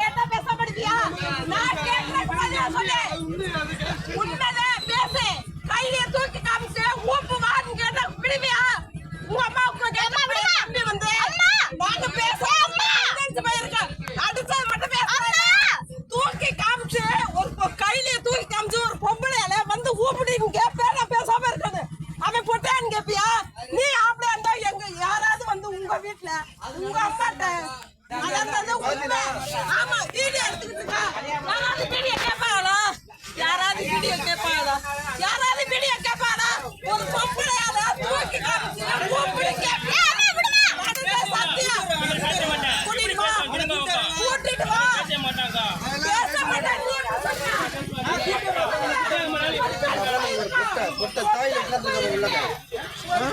கேட்டா பேச மாட்டியா நான் கேட்கறதுக்கு பதிலா சொல்லு. உண்மையிலே பேசு. கையில தூக்கி காமிச்சு ஊப்பு வான்னு கேட்டா விடுவியா? உங்க அம்மா உங்க கேட்டா விடு. தம்பி வந்து வாங்க பேச. போயிருக்க அடிச்சா மட்டும் பேச. தூக்கி காமிச்சு ஒரு கையில தூக்கி காமிச்சு ஒரு பொம்பளையால வந்து ஊப்பிட்டு இங்க கேப்பேன் நான் பேசாம இருக்கணும் அவன் பொட்டான்னு கேப்பியா? நீ ஆம்பளை இருந்தா எங்க யாராவது வந்து உங்க வீட்டுல உங்க அம்மாட்ட அதாவது உண்மை. ஆமா வீடியோ எடுத்துக்கிட்டு. யாராவது வீடியோ கேட்பாங்களா யாராவது வீடியோ கேட்பாங்களா யாராவது வீடியோ கேட்பாங்களா ஒரு பொம்பளையால தூக்கி சத்தியம். கூட்டிட்டு வா. பேச மாட்டேன் நீ ஒரு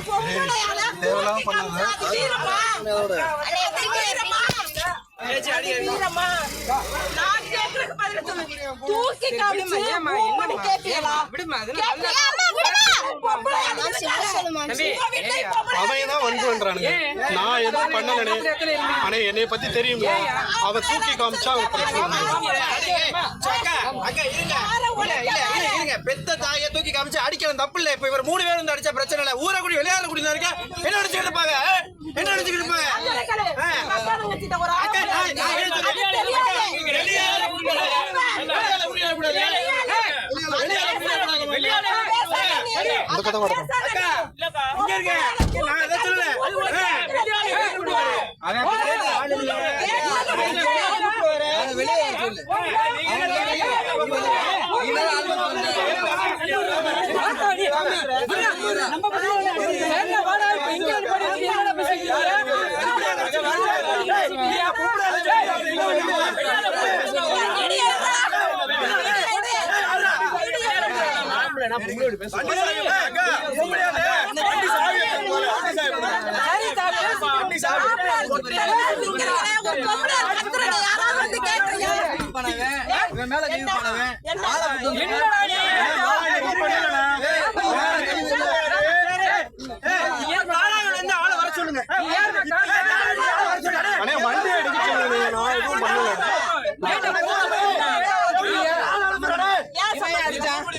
பொம்பளையால தூக்கி காமிச்சு அது வீரமா? நான் பதில் சொல்லு. தூக்கி காமிச்சு அவன் தான் வந்து பண்றானுங்க. நான் எதுவும் பண்ணலனே ஆனா என்னைய பத்தி தெரியுங்க அவ தூக்கி காமிச்சா. பெத்த தாயை தூக்கி காமிச்சு அடிக்கலாம் தப்பு இல்ல இப்ப இவர் மூணு பேரும் வந்து அடிச்சா பிரச்சனை இல்ல ஊரை கூடி விளையாட கூடி இருக்க என்ன அடிச்சுக்கிட்டு இருப்பாங்க? என்ன அடிச்சுக்கிட்டு இருப்பாங்க? அந்த கதை அக்கா, இங்க இருங்க. நான் அதை சொல்லல. ஆ. அவன் அப்படி கேட்க ஆள் இல்ல. அவனை வெளியே வர சொல்லு. இவன் மேல நீ பண்ணவன் அண்ணே வண்டி அடிக்க சொல்லுங்க நான் எதுவும் பண்ணல ஒரு பொம்பளை கூப்பிட்டு கேட்டா தேவையில்லாத வேலை பண்ணாத. இங்க இருங்க ஏய், இருடா. இங்க இருங்க இல்ல இல்ல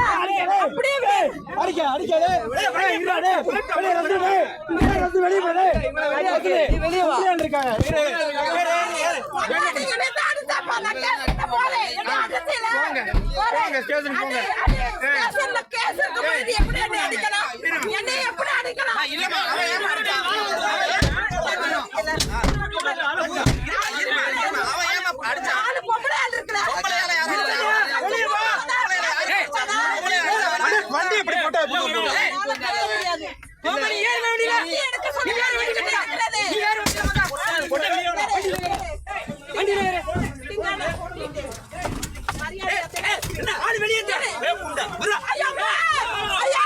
அடிக்காதே. வெளியே டேய். வெளியே இருக்காங்க. என்ன ஸ்டேஷன் போங்க. போறேன். ஸ்டேஷன்ல கேஸ் இருக்கு போது நீ எப்படி என்னை அடிக்கலாம்? என்னை எப்படி அடிக்கலாம்? இல்லம்மா, அவன் ஏன் அடிச்சான்? அவன் ஏம்மா அடிச்சான்? நாலு பொம்பளை ஆள் இருக்குல்ல? பொம்பளையால யாரும் அடிச்சா? வெளியே வா. பொம்பளையால யாரும் அடிச்சா? பொம்பளையால யாரும் அண்ணே, வண்டி முடியாது. வண்டி எடுக்க சொல்லி வண்டி எடுக்கிறது. என்ன ஆளு வெளியே இருந்து. ஏய், புண்டா. விட்றா. ஐயா, ஐயா!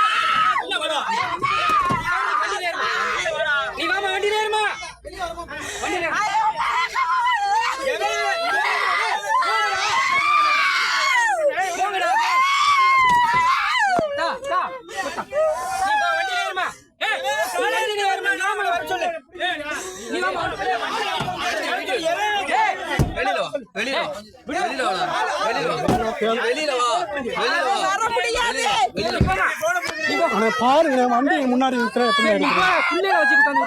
நீ வாமா வண்டியில ஏறுமா வெளியில வா வெளியில வா வெளியில வா வெளியில வா வெளியில வா வெளியில பாருங்க வண்டி முன்னாடி இருக்கிற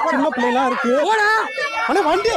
சின்ன பிள்ளைலாம் இருக்கு ஆனா வண்டி